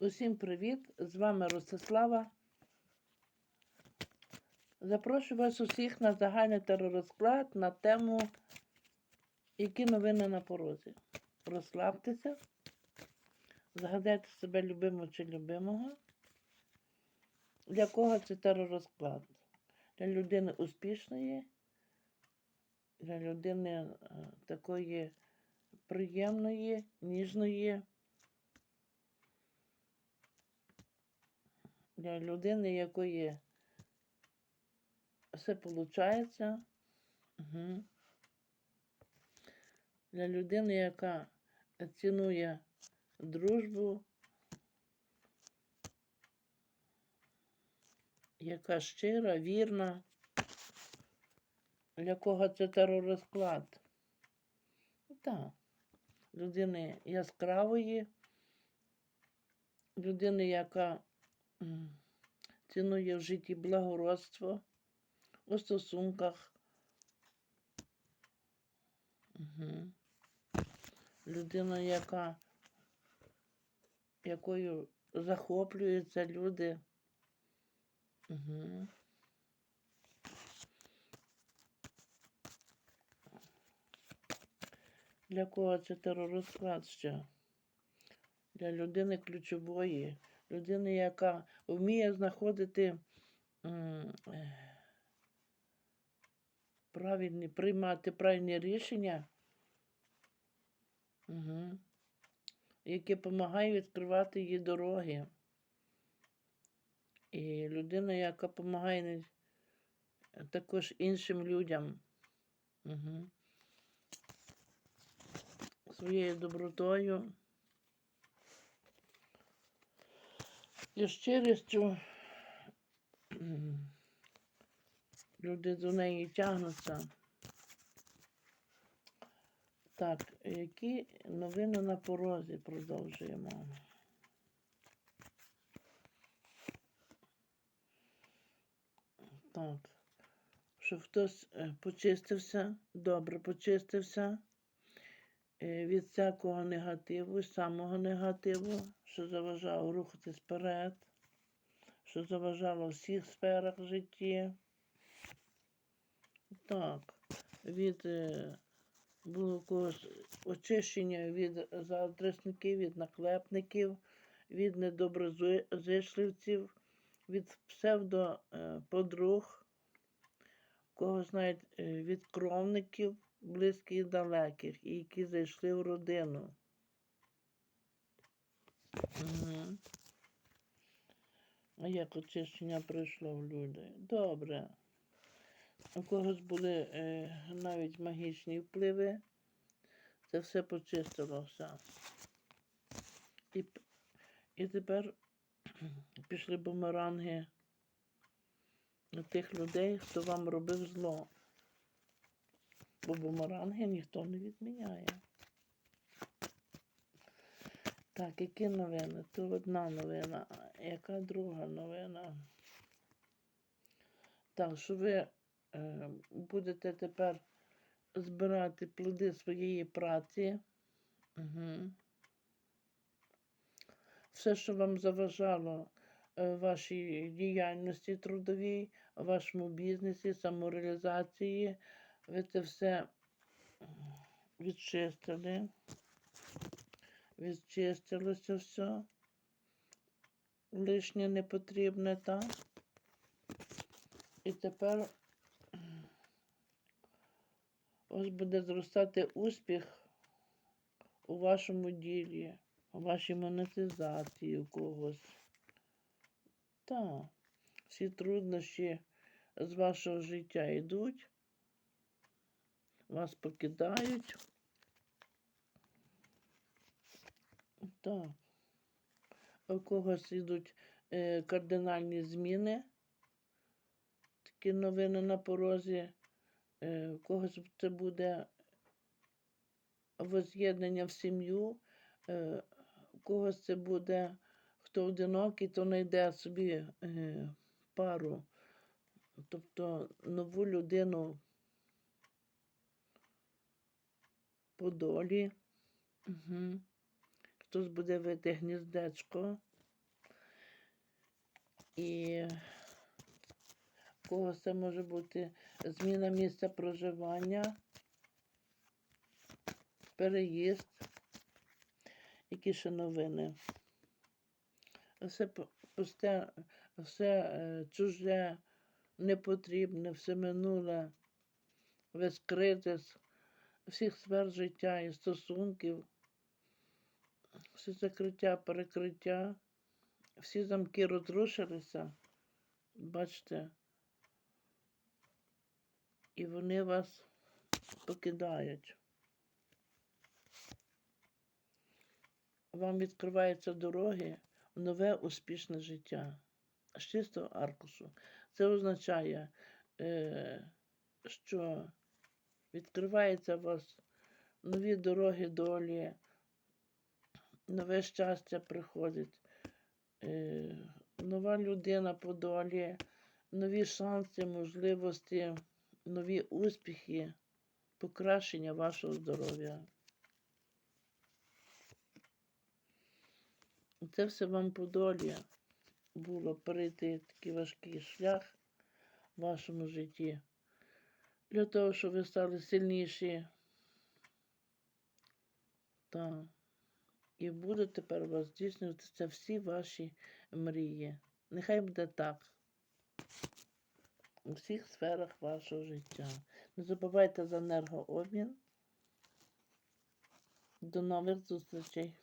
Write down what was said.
Усім привіт! З вами Ростислава. Запрошую вас усіх на загальний теророзклад на тему Які новини на порозі. Розслабтеся, згадайте себе любимого чи любимого. Для кого це теророзклад? Для людини успішної, для людини е, такої приємної, ніжної. Для людини, якої все виходить. Угу. Для людини, яка цінує дружбу, яка щира, вірна, для кого це теророзклад. Так, людини яскравої, людини, яка цінує в житті благородство у стосунках. Угу. Людина, яка, якою захоплюються люди. Угу. Для кого це теророзклад ще? Для людини ключової, людини, яка вміє знаходити е, правильні, приймати правильні рішення, угу. які допомагають відкривати її дороги. І людина, яка допомагає також іншим людям. Угу. Своєю добротою. І щирістю люди до неї тягнуться. Так, які новини на порозі продовжуємо? Так, щоб хтось е, почистився, добре почистився від всякого негативу, самого негативу, що заважав рухатись вперед, що заважало в всіх сферах житті. Так, від е, було когось очищення від заадресників, від наклепників, від недоброзичливців, від псевдоподруг, кого знають е, від кровників, близьких і далеких, і які зайшли в родину. Угу. А як очищення прийшло в люди? Добре. У когось були е, навіть магічні впливи. Це все почистилося. І, і тепер пішли бумеранги тих людей, хто вам робив зло. Бо бумеранги ніхто не відміняє. Так, які новини? То одна новина. А Яка друга новина? Так, що ви е, будете тепер збирати плоди своєї праці. Угу. Все, що вам заважало е, вашій діяльності трудовій, вашому бізнесі, самореалізації, ви це все відчистили. Відчистилося все. Лишнє не потрібне, так? І тепер ось буде зростати успіх у вашому ділі, у вашій монетизації у когось. Так, всі труднощі з вашого життя йдуть, вас покидають. Так. У когось йдуть е, кардинальні зміни. Такі новини на порозі. Е, у когось це буде воз'єднання в сім'ю, е, у когось це буде, хто одинокий, то знайде собі е, пару, тобто нову людину по долі. Угу. Хтось буде вити гніздечко І в когось це може бути зміна місця проживання, переїзд, які ще новини. Все пусте, все е, чуже, непотрібне, все минуле, весь кризис, всіх сфер життя і стосунків, все закриття, перекриття, всі замки розрушилися, бачите, і вони вас покидають. Вам відкриваються дороги в нове успішне життя з чистого аркушу. Це означає, е, що відкриваються у вас нові дороги долі, нове щастя приходить, е, нова людина по долі, нові шанси, можливості, нові успіхи, покращення вашого здоров'я. Це все вам по долі було перейти такий важкий шлях в вашому житті. Для того, щоб ви стали сильніші. Так. І буде тепер у вас здійснюватися всі ваші мрії. Нехай буде так. У всіх сферах вашого життя. Не забувайте за енергообмін. До нових зустрічей.